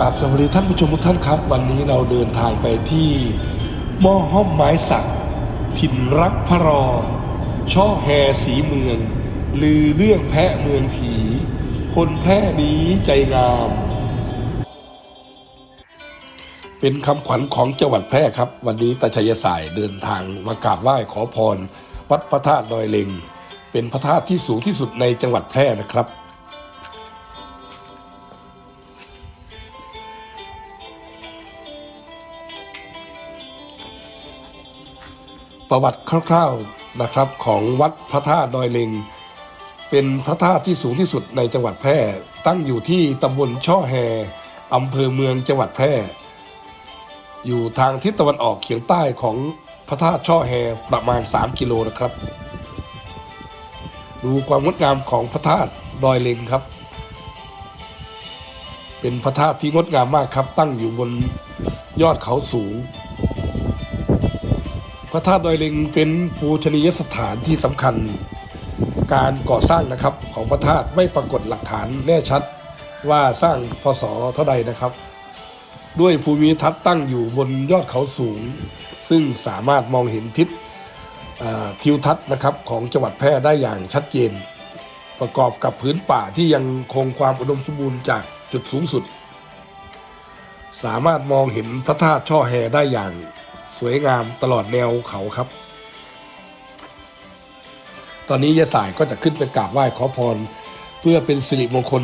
กราบสวัสดีท่านผู้ชมทุกท่านครับ วันนี้เราเดินทางไปที่หม้อห้อมไม้สัก ถิ่นรักพระรอ ช่อแฮสีเมือง ลือเรื่องแพะเมืองผี คนแพร่นี้ใจงาม เป็นคำขวัญของจังหวัดแพร่ครับ วันนี้ตาชัยสายเดินทางมากราบไหว้ขอพร วัดพระธาตุดอยเลงเป็นพระธาตุที่สูงที่สุดในจังหวัดแพร่นะครับ ประวัติคร่าวๆนะครับของวัดพระธาตุดอยเลงเป็นพระธาตุที่สูงที่สุดในจังหวัดแพร่ ตั้งอยู่ที่ตำบลช่อแฮอำเภอเมืองจังหวัดแพร่ อยู่ทางทิศตะวันออกเฉียงใต้ของพระธาตุช่อแฮประมาณ 3 กิโลนะครับ ดูความงดงามของพระธาตุดอยเลงครับ เป็นพระธาตุที่งดงามมากครับ ตั้งอยู่บนยอดเขาสูง พระธาตุดอยเลงเป็นปูชนียสถานที่สำคัญ การก่อสร้างนะครับของพระธาตุไม่ปรากฏหลักฐานแน่ชัดว่าสร้างพศเท่าใดนะครับ ด้วยภูมิทัศน์ตั้งอยู่บนยอดเขาสูง ซึ่งสามารถมองเห็นทิศทิวทัศน์นะครับของจังหวัดแพร่ได้อย่างชัดเจน ประกอบกับพื้นป่าที่ยังคงความอุดมสมบูรณ์จากจุดสูงสุด สามารถมองเห็นพระธาตุช่อแฮได้อย่าง สวยงามตลอดแนวเขาครับ ตอนนี้ยายสายก็จะขึ้นไปกราบไหว้ขอพร เพื่อเป็นสิริมงคล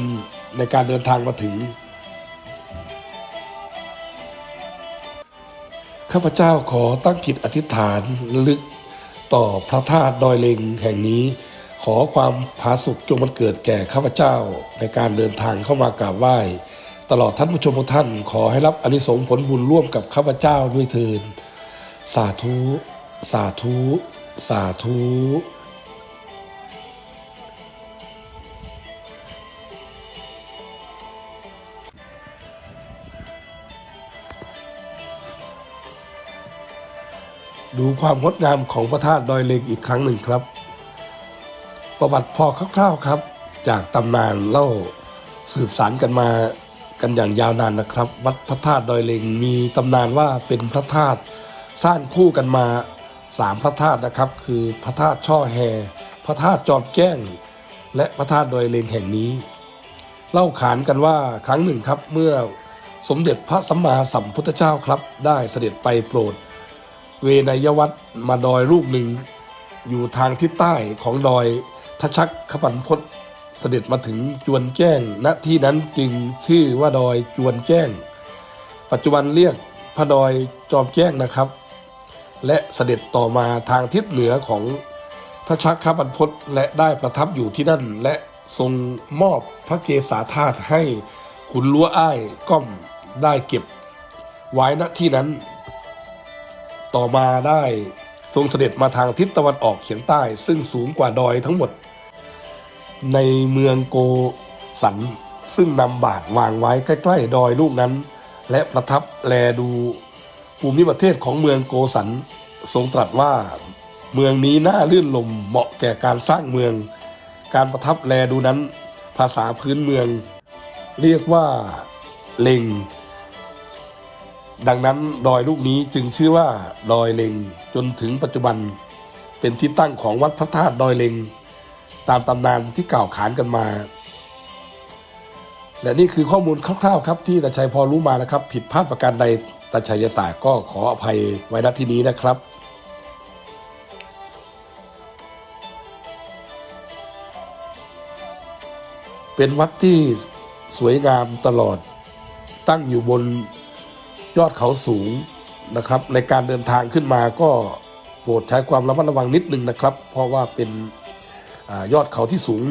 ในการเดินทางมาถึง ข้าพเจ้าขอตั้งจิตอธิษฐานลึกต่อพระธาตุดอยเลงแห่งนี้ ขอความผาสุกจงมันเกิดแก่ข้าพเจ้าในการเดินทางเข้ามากราบไหว้ตลอดท่านผู้ชมทุกท่านขอให้รับอานิสงส์ผลบุญร่วมกับข้าพเจ้าด้วยเถิด สาธุ สาธุ สาธุ ดูความงดงามของพระธาตุดอยเลงอีกครั้งหนึ่งครับ ประวัติพอคร่าวๆครับ จากตำนานเล่าสืบสารกันมากันอย่างยาวนานนะครับ วัดพระธาตุดอยเลงมีตำนานว่าเป็นพระธาตุ สร้างคู่กันมาสามพระธาตุนะครับ คือพระธาตุช่อแฮ พระธาตุจอมแก้ง และพระธาตุดอยเลงแห่งนี้ เล่าขานกันว่าครั้งหนึ่งครับเมื่อสมเด็จพระสัมมาสัมพุทธเจ้าครับ ได้เสด็จไปโปรด เวนยวัตรมาดอยลูกหนึ่ง อยู่ทางทิศใต้ของดอยทชักขปันพศเสด็จมาถึงจวนแจ้งณที่นั้นจึงชื่อว่าดอยจวนแจ้ง ปัจจุบันเรียกพระดอยจอมแจ้งนะครับ และเสด็จต่อมาทางทิศเหนือของทชักขปันพศและได้ประทับอยู่ที่นั่น และทรงมอบพระเกศาธาตุให้ขุนลัวอ้ายก้อมได้เก็บไว้ณที่นั้น ต่อมาได้ทรงเสด็จมาทางทิศตะวันออกเฉียงใต้ ซึ่งสูงกว่าดอยทั้งหมด ในเมืองโกสันซึ่งนำบาทวางไว้ใกล้ ๆ ดอยลูกนั้น และประทับแลดู ภูมิประเทศของเมืองโกสันทรงตรัสว่า เมืองนี้น่าลื่นลมเหมาะแก่การสร้างเมือง การประทับแลดูนั้น ภาษาพื้นเมือง เรียกว่าเลงดังนั้นดอยลูกนี้จึงชื่อว่า ดอยเลงจนถึงปัจจุบันเป็นที่ตั้งของวัดพระธาตุดอยเลงตามตำนานที่กล่าวขานกันมา และนี่คือข้อมูลคร่าวๆครับที่ตาชัยพอรู้มานะครับ ผิดพลาดประการใด ตชัยยศาสตร์ก็ขออภัยไว้ณที่นี้นะครับเป็นวัดที่สวยงามตลอด ตั้งอยู่บนยอดเขาสูงนะครับ ในการเดินทางขึ้นมาก็โปรดใช้ความระมัดระวังนิดนึงนะครับ เพราะว่าเป็นอยอดเขาที่สูง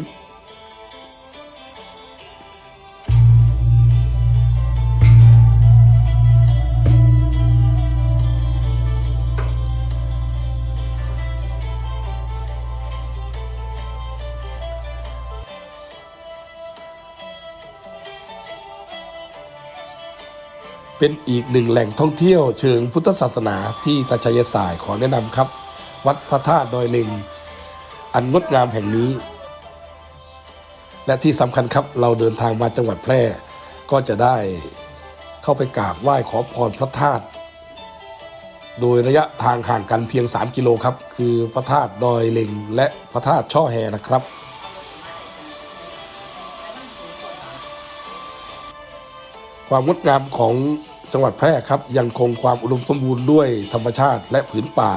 เป็นอีกหนึ่งแหล่งท่องเที่ยวเชิงพุทธศาสนาที่ตาชัยสายขอแนะนำครับ วัดพระธาตุดอยเลงอันงดงามแห่งนี้ และที่สำคัญครับเราเดินทางมาจังหวัดแพร่ ก็จะได้เข้าไปกราบไหว้ขอพรพระธาตุโดยระยะทางห่างกันเพียง 3 กิโลครับ คือพระธาตุดอยเล็งและพระธาตุช่อแฮนะครับ ความงดงามของ จังหวัดแพร่ครับยังคงความอุดมสมบูรณ์ด้วยธรรมชาติและผืนป่า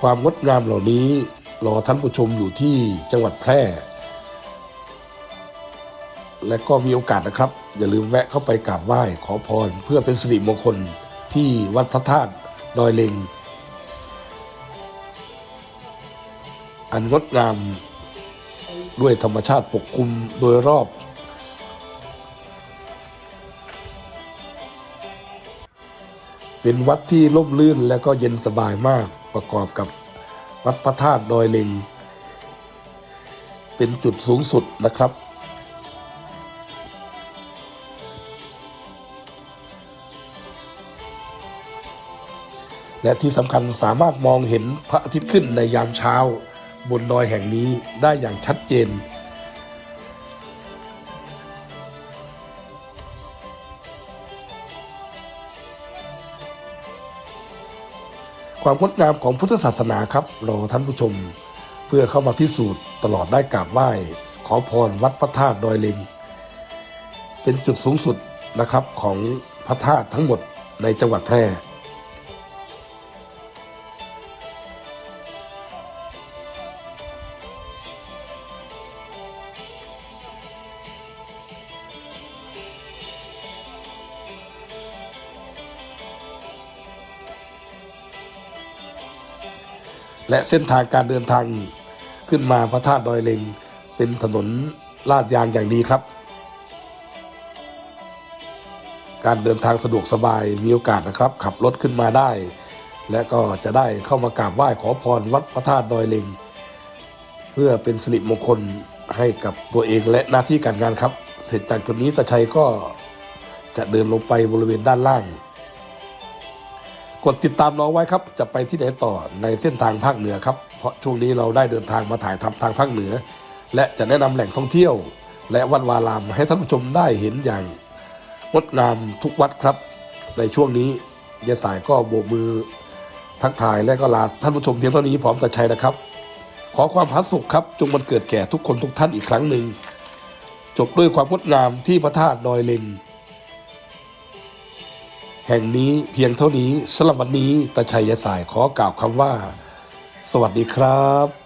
ความงดงามเหล่านี้รอท่านผู้ชมอยู่ที่จังหวัดแพร่ และก็มีโอกาสนะครับ อย่าลืมแวะเข้าไปกราบไหว้ขอพรเพื่อเป็นสิริมงคลที่วัดพระธาตุดอยเลงอันงดงามด้วยธรรมชาติปกคลุมโดยรอบ เป็นวัดที่ร่มรื่นและก็เย็นสบายมากประกอบกับวัดพระธาตุดอยเลงเป็นจุดสูงสุดนะครับ และที่สำคัญสามารถมองเห็นพระอาทิตย์ขึ้นในยามเช้า บนดอยแห่งนี้ได้อย่างชัดเจน ความงดงามของพุทธศาสนาครับรอท่านผู้ชม เพื่อเข้ามาพิสูจน์ตลอดได้กราบไหว้ ขอพรวัดพระธาตุดอยเลงเป็นจุดสูงสุดนะครับของพระธาตุทั้งหมดในจังหวัดแพร่ และเส้นทางการเดินทางขึ้นมาพระธาตุดอยเลงเป็นถนนลาดยางอย่างดีครับ การเดินทางสะดวกสบายมีโอกาสนะครับ ขับรถขึ้นมาได้ และก็จะได้เข้ามากราบไหว้ขอพรวัดพระธาตุดอยเลงเพื่อเป็นสิริมงคลให้กับตัวเองและหน้าที่การงานครับ เสร็จจากจุดนี้ตาชัยก็จะเดินลงไปบริเวณด้านล่าง กดติดตามเราไว้ครับ จะไปที่ไหนต่อในเส้นทางภาคเหนือครับ เพราะช่วงนี้เราได้เดินทางมาถ่ายทำทางภาคเหนือ และจะแนะนำแหล่งท่องเที่ยว และวัดวารามให้ท่านผู้ชมได้เห็นอย่างงดงามทุกวัดครับ ในช่วงนี้ยายสายก็โบกมือ ทักทายและก็ลาท่านผู้ชมเพียงเท่านี้พร้อมตาชัยนะครับ ขอความพัสสุขครับ จงบันเกิดแก่ทุกคนทุกท่านอีกครั้งหนึ่งจบด้วยความงดงามที่พระธาตุดอยเลง แห่งนี้เพียงเท่านี้สำหรับวันนี้ตาชัยยสายขอกล่าวคำว่า สวัสดีครับ